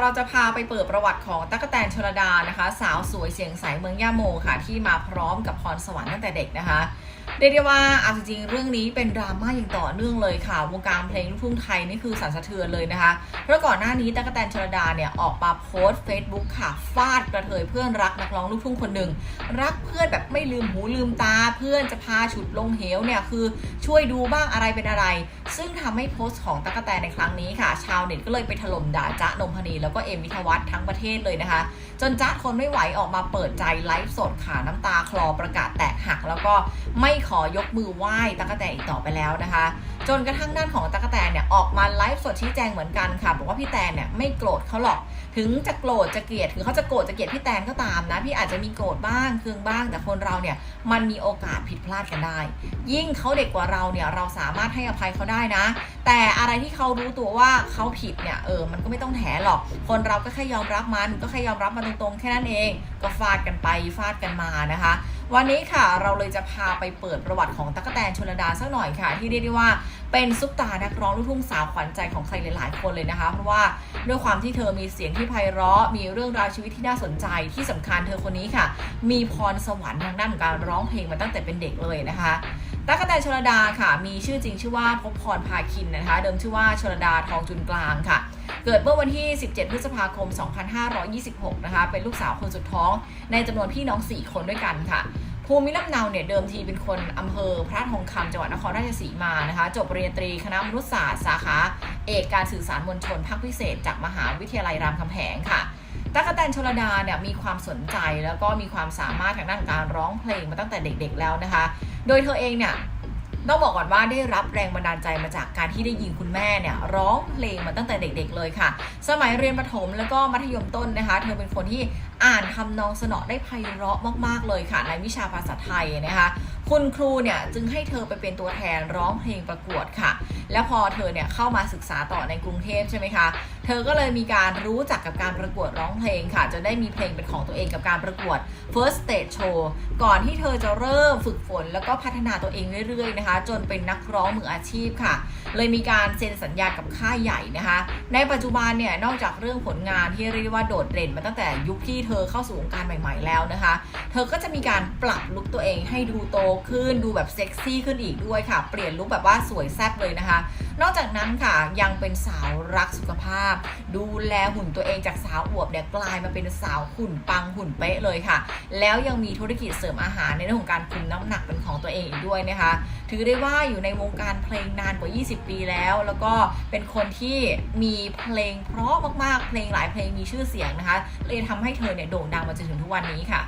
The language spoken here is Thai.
เราจะพาไปเปิดประวัติของตั๊กแตนชลดานะคะ สาวสวยเสียงใสเมืองย่าโมค่ะ ที่มาพร้อมกับพรสวรรค์ตั้งแต่เด็กนะคะเรียกได้ว่าเอาจริงเรื่องนี้เป็นดราม่าอย่างต่อเนื่องเลยค่ะ วงการเพลงลูกทุ่งไทยนี่คือสั่นสะเทือนเลยนะคะ เพราะก่อนหน้านี้ตั๊กแตนชลดาเนี่ยออกมาโพสต์เฟซบุ๊กค่ะ ฟาดกระเทยเพื่อนรักนักร้องลูกทุ่งคนหนึ่ง รักเพื่อนแบบไม่ลืมหูลืมตา เพื่อนจะพาฉุดลงเหวเนี่ยคือช่วยดูบ้างอะไรเป็นอะไร ซึ่งทำให้โพสต์ของตั๊กแตนในครั้งนี้ค่ะ ชาวเน็ตก็เลยไปถล่มด่าจ๊ะนงพนีแล้วก็เอมมิทวัฒน์ทั้งประเทศเลยนะคะ จนจ้าทนไม่ไหวออกมาเปิดใจไลฟ์สดขาน้ำตาคลอประกาศแตกหัก แล้วก็ไม่ขอยกมือไหว้ตั๊กแตนอีกต่อไปแล้วนะคะ จนกระทั่งด้านของตั๊กแตนเนี่ยออกมาไลฟ์สดชี้แจงเหมือนกันค่ะ บอกว่าพี่แตนเนี่ยไม่โกรธเขาหรอก ถึงจะโกรธจะเกลียดถึงเขาจะโกรธจะเกลียดพี่แตนก็ตามนะ พี่อาจจะมีโกรธบ้างเคืองบ้าง แต่คนเราเนี่ยมันมีโอกาสผิดพลาดกันได้ ยิ่งเขาเด็กกว่าเราเนี่ยเราสามารถให้อภัยเขาได้นะ แต่อะไรที่เขารู้ตัวว่าเขาผิดเนี่ยเออมันก็ไม่ต้องแถหรอก คนเราก็แค่ยอมรับมันก็แค่ยอมรับมันตรงๆ แค่นั้นเองก็ฟาดกันไปฟาดกันมานะคะวันนี้ค่ะเราเลยจะพาไปเปิดประวัติของตั๊กแตนชลดาสักหน่อยค่ะ ที่เรียกได้ว่า เป็นซุปตานักร้องลูกทุ่งสาวขวัญใจของใครหลายๆ คนเลยนะคะ เพราะว่าด้วยความที่เธอมีเสียงที่ไพเราะ มีเรื่องราวชีวิตที่น่าสนใจที่สำคัญเธอคนนี้ค่ะ มีพรสวรรค์ทางด้านการร้องเพลงมาตั้งแต่เป็นเด็กเลยนะคะตั๊กแตนชลดาค่ะ มีชื่อจริงชื่อว่าภพพรพาคินนะคะ เดิมชื่อว่าชลดาทองจุนกลางค่ะ เกิดเมื่อวันที่ 17 พฤษภาคม 2526 นะคะ เป็นลูกสาวคนสุดท้องในจำนวนพี่น้อง 4 คนด้วยกันค่ะ ภูมิลำเนาเนี่ยเดิมทีเป็นคนอำเภอพระทองคำจังหวัดนครราชสีมานะคะ จบปริญญาตรีคณะมนุษยศาสตร์สาขาเอกการสื่อสารมวลชนภาคพิเศษ จากมหาวิทยาลัยรามคำแหงค่ะตั๊กแตนชลดาเนี่ยมีความสนใจแล้วก็มีความสามารถทางด้านการร้องเพลงมาตั้งแต่เด็กๆแล้วนะคะ โดยเธอเองเนี่ย ต้องบอกก่อนว่าได้รับแรงบันดาลใจมาจากการที่ได้ยินคุณแม่เนี่ยร้องเพลงมาตั้งแต่เด็กๆเลยค่ะ สมัยเรียนประถมแล้วก็มัธยมต้นนะคะ เธอเป็นคนที่อ่านทำนองสนอได้ไพเราะมากๆเลยค่ะในวิชาภาษาไทยนะคะ คุณครูเนี่ยจึงให้เธอไปเป็นตัวแทนร้องเพลงประกวดค่ะ แล้วพอเธอเนี่ยเข้ามาศึกษาต่อในกรุงเทพใช่ไหมคะ เธอก็เลยมีการรู้จักกับการประกวดร้องเพลงค่ะจนได้มีเพลงเป็นของตัวเองกับการประกวด First Stage Show ก่อนที่เธอจะเริ่มฝึกฝนแล้วก็พัฒนาตัวเองเรื่อยๆนะคะ จนเป็นนักร้องมืออาชีพค่ะ เลยมีการเซ็นสัญญากับค่ายใหญ่นะคะ ในปัจจุบันเนี่ยนอกจากเรื่องผลงานที่เรียกว่าโดดเด่นมาตั้งแต่ยุคที่เธอเข้าสู่วงการใหม่ ๆ แล้วนะคะ เธอก็จะมีการปรับลุคตัวเองให้ดูโตขึ้นดูแบบเซ็กซี่ขึ้นอีกด้วยค่ะ เปลี่ยนลุคแบบว่าสวยแซ่บเลยนะคะ นอกจากนั้นค่ะยังเป็นสาวรักสุขภาพดูแลหุ่นตัวเองจากสาวอวบเนี่ยกลายมาเป็นสาวหุ่นปังหุ่นเป๊ะเลยค่ะ แล้วยังมีธุรกิจเสริมอาหารในเรื่องของการคุมน้ำหนักเป็นของตัวเองอีกด้วยนะคะ ถือได้ว่าอยู่ในวงการเพลงนานกว่า 20 ปีแล้ว แล้วก็เป็นคนที่มีเพลงเพราะมากๆ เพลงหลายเพลงมีชื่อเสียงนะคะเลยทำให้เธอเนี่ยโด่งดังมาจนถึงทุกวันนี้ค่ะ